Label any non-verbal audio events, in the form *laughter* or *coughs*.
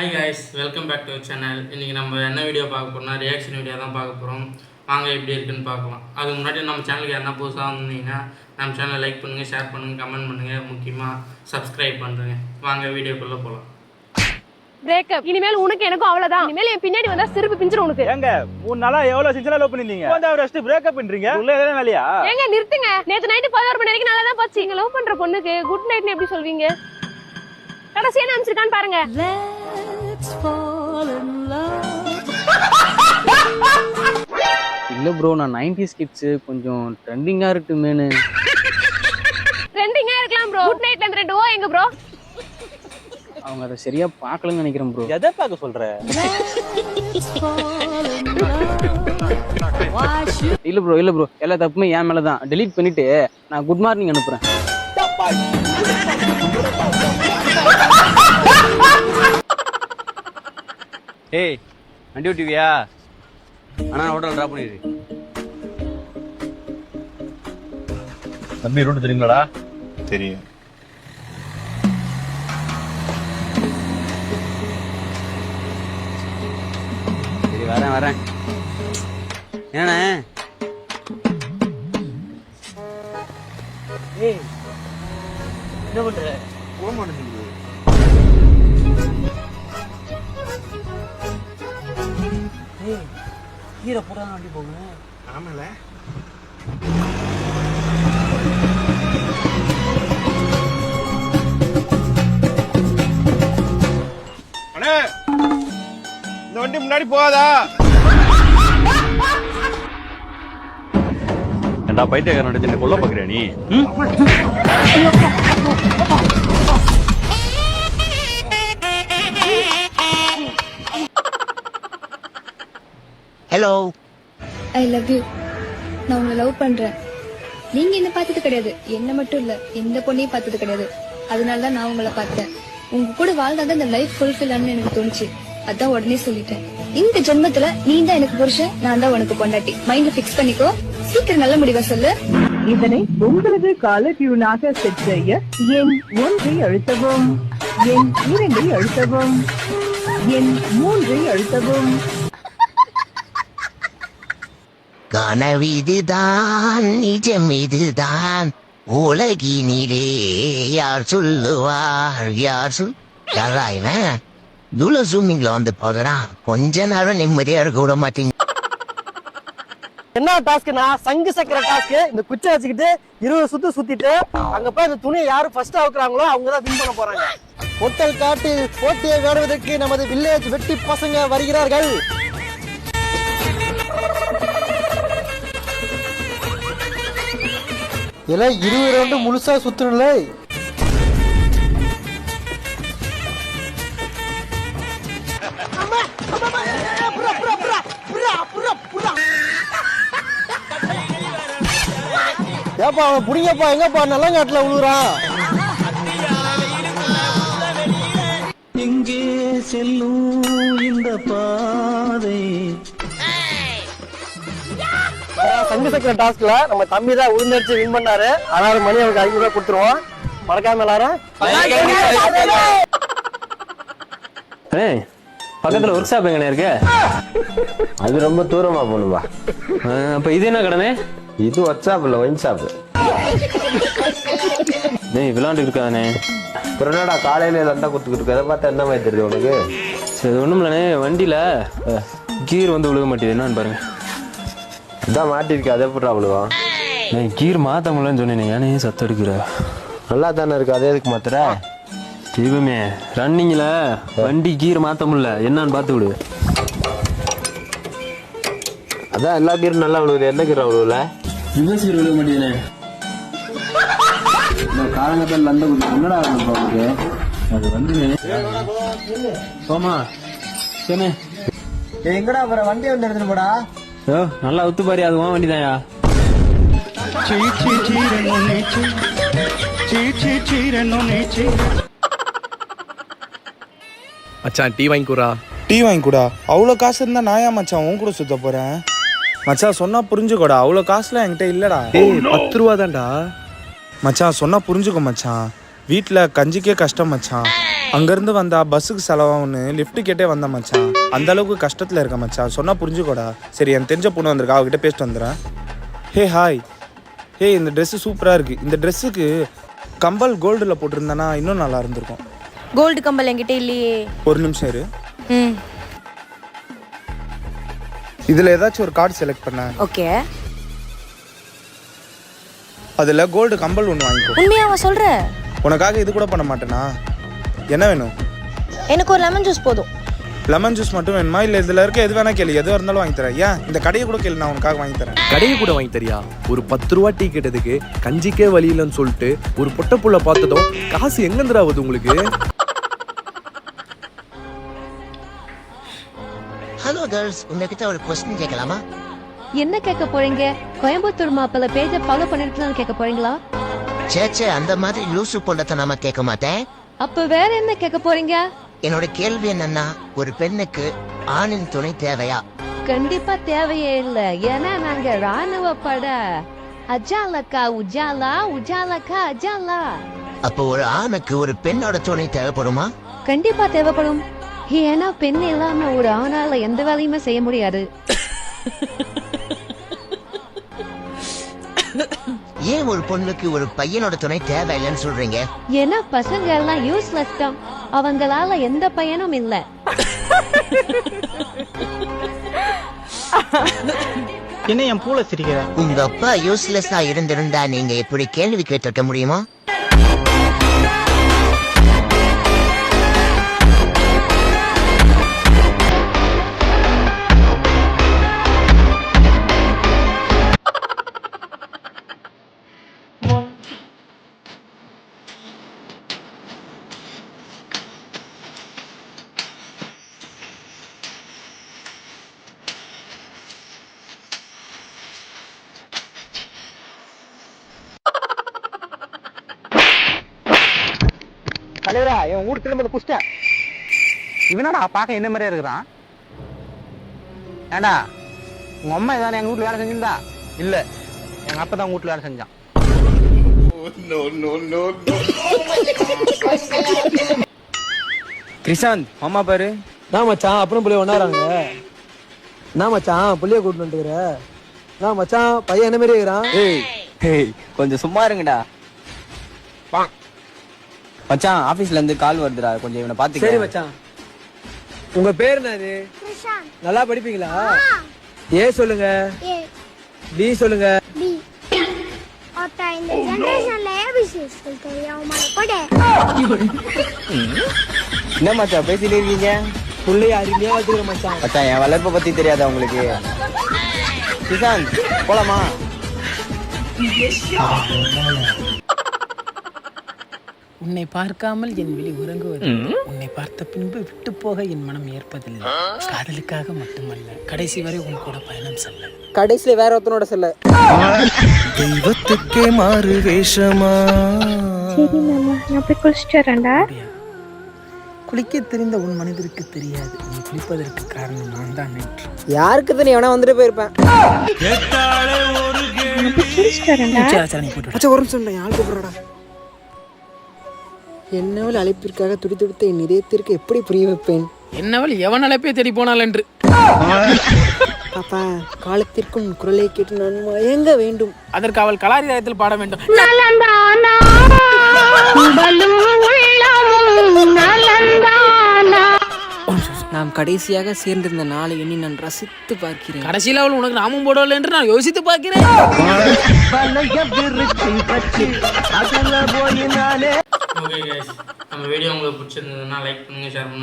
Hi guys welcome back to channel இன்றைக்கி நம்ம என்ன வீடியோ பார்க்க போறோம்னா ரியாக்ஷன் வீடியோ தான் பார்க்க போகிறோம் வாங்க எப்படி இருக்குன்னு பார்க்கலாம். அதுக்கு முன்னாடி நம்ம சேனலுக்கு என்ன புதுசாக வந்தீங்கன்னா நம்ம சேனலை லைக் பண்ணுங்கள் ஷேர் பண்ணுங்கள் கமெண்ட் பண்ணுங்கள் முக்கியமாக சப்ஸ்கிரைப் பண்ணுறேங்க வாங்க வீடியோக்குள்ளே போகலாம் பிரேக்கப் இனிமேல் உனக்கு எனக்கும் அவ்வளவுதான். இனிமேல் என் பின்னாடி வந்தா சிரிப்பு பிஞ்சிரும் உனக்கு. ஏங்க மூணு நாளா எவ்வளவு சின்சலா லவ் பண்ணிருந்தீங்க? வந்து அவர் ஃபர்ஸ்ட் பிரேக்கப் பண்றீங்க? உள்ள எதனா வேலையா? ஏங்க நிறுத்துங்க. நேத்து நைட்டு பதினோரு மணி வரைக்கும் நல்லா தான் போச்சு. நீங்க லவ் பண்ற பொண்ணுக்கு குட் நைட்னு எப்படி சொல்வீங்க? கடைசியா என்ன அமைச்சிருக்கான்னு பாருங்க இல்லை ப்ரோ நான் நைன்டிஸ் கிட்ஸு கொஞ்சம் ட்ரெண்டிங்காக இருக்குமேனு ட்ரெண்டிங்கா இருக்கலாம் ப்ரோ குட் நைட்ல இருந்து ரெண்டு ஓ எங்க ப்ரோ அவங்க அதை சரியாக பார்க்கலன்னு நினைக்கிறேன் ப்ரோ எதை பார்க்க சொல்ற? இல்லை ப்ரோ இல்லை ப்ரோ எல்லா தப்புமே என் மேலே தான் delete பண்ணிட்டு நான் குட் மார்னிங் அனுப்புகிறேன் ஏய் வண்டி ஓட்டுவியா அண்ணா ஹோட்டல் ட்ராப் பண்ணிடு தம்பி ரூட் தெரியுங்களாடா? தெரியும். சரி வரேன் வரேன். ஏண்ணே ஏய் என்ன பண்ற? போக மாட்டேங்குது. ஏய் கீரை போட வண்டி போகணும் ஆமால. அண்ணே இந்த வண்டி முன்னாடி போகாதா? ஏண்டா பைத்தியக்காரன் நடிச்சு என்ன கொல்ல பாக்குறியா நீ? ஹலோ ஐ லவ் யூ நான் உங்களை லவ் பண்றேன். நீங்க என்ன பார்த்தது கிடையாது. என்ன மட்டும் இல்ல எந்த பொண்ணையும் பார்த்தது கிடையாது. அதனால தான் நான் உங்களை பார்த்தேன். உங்க கூட வாழ்ந்தாதான் இந்த லைஃப் ஃபுல்ஃபில் எனக்கு தோணுச்சு. அதான் உடனே சொல்லிட்டேன். இந்த ஜென்மத்துல நீ தான் எனக்கு புருஷன் நான் தான் உனக்கு பொண்டாட்டி. மைண்ட் ஃபிக்ஸ் பண்ணிக்கோ. சீக்கிரம் நல்ல முடிவா சொல்லு. இதனை உங்களது கால டியூனாக செட் செய்ய எண் ஒன்றை அழுத்தவும் எண் இரண்டை அழுத்தவும் எண் மூன்றை அழுத்தவும். கனவிதுதான் நிஜம் இதுதான் உலகினிலே யார் சொல்லுவார் யார் சொல்? யாரா இவன் இவ்வளவு ஜூமிங்ல வந்து போதுறான் கொஞ்ச நேரம் நிம்மதியா இருக்க விட மாட்டீங்க. என்ன டாஸ்க்னா சங்கு சக்கர டாஸ்க் இந்த குச்சை வச்சுக்கிட்டு இருபது சுத்து சுத்திட்டு அங்க போய் அந்த துணியை யாரு ஃபர்ஸ்ட் அவுக்குறாங்களோ அவங்க தான் வின் பண்ண போறாங்க. பொட்டல் காட்டு போட்டியை வேடுவதற்கு நமது வில்லேஜ் வெட்டி பசங்க வருகிறார்கள். எல்லாம் இருபது ரவுண்டு முழுசா சுத்தணும்ல. ஏப்பா அவன் புடிங்கப்பா. எங்கப்பா? நல்லங்காட்டுல விழுறான் எங்கே செல்லும் இந்த பாதை சங்கு சக்கர டாஸ்க்ல நம்ம தம்பி தான் உழுந்தடிச்சு வின் பண்ணாரு. அதனால மணி அவருக்கு ஐநூறு ரூபாய் கொடுத்துருவோம். மறக்காம எல்லாரும் பக்கத்துல ஒர்க் ஷாப் எங்கண்ணே இருக்கு? அது ரொம்ப தூரமா போகணும்பா அப்ப இது என்ன கடனே இது வாட்ஸ்அப் இல்ல ஒயின் ஷாப் டேய் விளாண்டு இருக்கானே என்னடா காலையில லண்டா குத்துக்கிட்டு இருக்க அதை பார்த்தா என்ன மாதிரி தெரியுது உனக்கு? சரி ஒண்ணும் இல்லைண்ணே வண்டியில கீர் வந்து விழுக மாட்டேது என்னன்னு பாருங்க. இதான் மாட்டிருக்க அதே போட்டா அவ்வளோவா நான் கீர் மாத்த முடியலன்னு சொன்னேனே ஏனே சத்தம் எடுக்கிற நல்லா தானே இருக்கு அதே எதுக்கு மாத்துற? தெய்வமே ரன்னிங்ல வண்டி கீர் மாத்த முடியல என்னன்னு பார்த்து விடு. அதான் எல்லா கீரும் நல்லா விழுவுது என்ன கீரை விழுவுல? ரிவர்ஸ் கீர் விழுக மாட்டேதுனே காலங்கத்தில் லண்ட என்னடா உங்களுக்கு அது வந்து சோமா சொன்னே எங்கடா அப்புறம் வண்டி வந்து எடுத்துட்டு போடா. ஓ நல்லா ஒத்து பாரு அது உன் வண்டி தான்யா மச்சான் டீ வாங்கிக்கூடா. டீ வாங்கி கூடா அவ்வளோ காசு இருந்தா நான் ஏன் மச்சான் உன் கூட சுத்த போறேன்? மச்சான் சொன்னா புரிஞ்சுக்கோடா. அவ்வளோ காசுலாம் என்கிட்ட இல்லடா. ஏய் பத்து ரூபா தான்டா மச்சான் சொன்னா புரிஞ்சுக்கோ மச்சான். வீட்டில் கஞ்சிக்கே கஷ்டம் மச்சான். அங்கேருந்து வந்தா பஸ்ஸுக்கு செலவாகும்னு லிஃப்ட் கேட்டே வந்தேன் மச்சான். அந்த அளவுக்கு கஷ்டத்தில் இருக்க மச்சான். சொன்னா புரிஞ்சுக்கோடா. சரி என் தெரிஞ்ச பொண்ணு வந்திருக்கா அவகிட்ட பேசிட்டு வந்துடுறேன். ஹே ஹாய் ஹே இந்த ட்ரெஸ்ஸு சூப்பராக இருக்குது இந்த ட்ரெஸ்ஸுக்கு கம்பல் கோல்டில் போட்டிருந்தேன்னா இன்னும் நல்லா இருந்திருக்கும். கோல்டு கம்பல் என்கிட்ட இல்லையே. ஒரு நிமிஷம் இரு. ம். இதில் ஏதாச்சும் ஒரு கார்டு செலக்ட் பண்ண. ஓகே. அதில் கோல்டு கம்பல் ஒன்று வாங்கிக்கோ. உண்மையாவா சொல்ற? உனக்காக இது கூட பண்ண மாட்டேனா? என்ன வேணும்? எனக்கு ஒரு லெமன் ஜூஸ் போதும். லெமன் ஜூஸ் மட்டும் வேணுமா? இல்லை இதில் இருக்க எது வேணா கேளு. எதுவாக இருந்தாலும் வாங்கி தரேன். ஏன்? இந்த கடையை கூட கேளு நான் உனக்காக வாங்கி தரேன். கடையை கூட வாங்கி தரியா? ஒரு பத்து ரூபா டீ கேட்டதுக்கு கஞ்சிக்கே வழி இல்லைன்னு சொல்லிட்டு ஒரு பொட்ட புள்ள பார்த்ததும் காசு எங்கேருந்துடா ஆகுது உங்களுக்கு? ஹலோ கேர்ள்ஸ் உங்ககிட்ட ஒரு கொஸ்டின் கேட்கலாமா? என்ன கேட்க போறீங்க? கோயம்புத்தூர் மாப்பிள்ள பேஜை ஃபாலோ பண்ணிட்டு கேட்க போறீங்களா? சேச்சே அந்த மாதிரி லூசு பொண்ணத்தை நாம கேட்க மாட்டேன். அப்ப வேற என்ன கேட்க போறீங்க? என்னோட கேள்வி என்னன்னா ஒரு பெண்ணுக்கு ஆணின் துணை தேவையா? கண்டிப்பா தேவையே இல்ல. ஏன்னா நாங்க ராணுவ பட அஜாலக்கா உஜாலா உஜாலக்கா அஜாலா. அப்போ ஒரு ஆணுக்கு ஒரு பெண்ணோட துணை தேவைப்படுமா? கண்டிப்பா தேவைப்படும். ஏன்னா பெண் இல்லாம ஒரு ஆணால எந்த வேலையுமே செய்ய முடியாது. *coughs* ஏன் ஒரு பொண்ணுக்கு ஒரு பையனோட துணை தேவையில்லைன்னு சொல்றீங்க? ஏன்னா பசங்க எல்லாம் யூஸ்லெஸ் தான். அவங்களால எந்த பயனும் இல்ல. என்ன என் பூல சிரிக்கிற? உங்க அப்பா யூஸ்லெஸ்ஸா இருந்திருந்தா நீங்க எப்படி கேள்வி கேட்டிருக்க முடியுமா? என் ஊர் திரும்ப புஷ்ட. இவனடா பார்க்க என்ன மாதிரியே இருக்கிறான்? ஏண்டா உங்க அம்மா ஏதாவது எங்க வீட்டுல வேலை செஞ்சிருந்தா? இல்ல எங்க அப்பா தான் வீட்டுல வேலை செஞ்சான். கிருஷாந்த் மாமா பாரு. நான் மச்சான் அப்புறம் புள்ளைய ஒன்னாராங்க நான் மச்சான் புள்ளைய கூட்டு வந்துக்கிற. நான் மச்சான் பையன் என்ன மாதிரி இருக்கிறான்? ஏய் ஏய் கொஞ்சம் சும்மா இருங்கடா. மச்சான் ஆபீஸ்ல இருந்து கால் வருதுடா. கொஞ்சம் இவனை பாத்துக்க. சரி மச்சான். உங்க பேர் என்னது? நல்லா படிப்பீங்களா? ஏ சொல்லுங்க? பி சொல்லுங்க. இந்த ஜெனரேஷன்ல ஏபிசி ஸ்கூல் தெரியாம கூட என்ன மச்சான் பேசிட்டு இருக்கீங்க? புள்ளைய அருமையா வளர்த்துக்கிற மச்சான். மச்சான் என் வளர்ப்பை பத்தி தெரியாதா உங்களுக்கு? கிஷாந்த் போலாமா? உன்னை பார்க்காமல் என் விழி உறங்குவதில்லை உன்னை பார்த்த பின்பு விட்டு போக என் மனம் ஏற்பதில்லை. காதலுக்காக மட்டுமல்ல கடைசி வரை உன் கூட பயணம் செல்ல. கடைசியில வேற ஒருத்தனோட செல்ல. தெய்வத்துக்கே மாறு வேஷமா? சரி மாமா நான் போய் குளிச்சுட்டு வரேன்டா. குளிக்க தெரிந்த உன் மனிதருக்கு தெரியாது. நீ குளிப்பதற்கு காரணம் நான் தான் நேற்று யாருக்கு தெரியும்? எவனா வந்துட்டு போயிருப்பேன். ஒரு நிமிஷம் ஆள் கூப்பிடுறா. என்னவள் அழைப்பிற்காக துடிதுடித்த என் இதயத்திற்கு எப்படி புரிய வைப்பேன்? என்னவள் எவன் அழைப்பே தேடி போனாள் என்று? பாப்பா காலத்திற்கும் குரலை கேட்டு நான் மயங்க வேண்டும். அதற்கு அவள் கலாரிதாயத்தில் பாட வேண்டும். கடைசியாக சேர்ந்திருந்த நாளை எண்ணி நான் ரசித்து பார்க்கிறேன். கடைசியில் அவள் உனக்கு நாமும் போடவில்லை என்று நான் யோசித்து பார்க்கிறேன். நம்ம வீடியோ உங்களுக்கு பிடிச்சிருந்ததுன்னா லைக் பண்ணுங்கள் ஷேர் பண்ணுங்கள்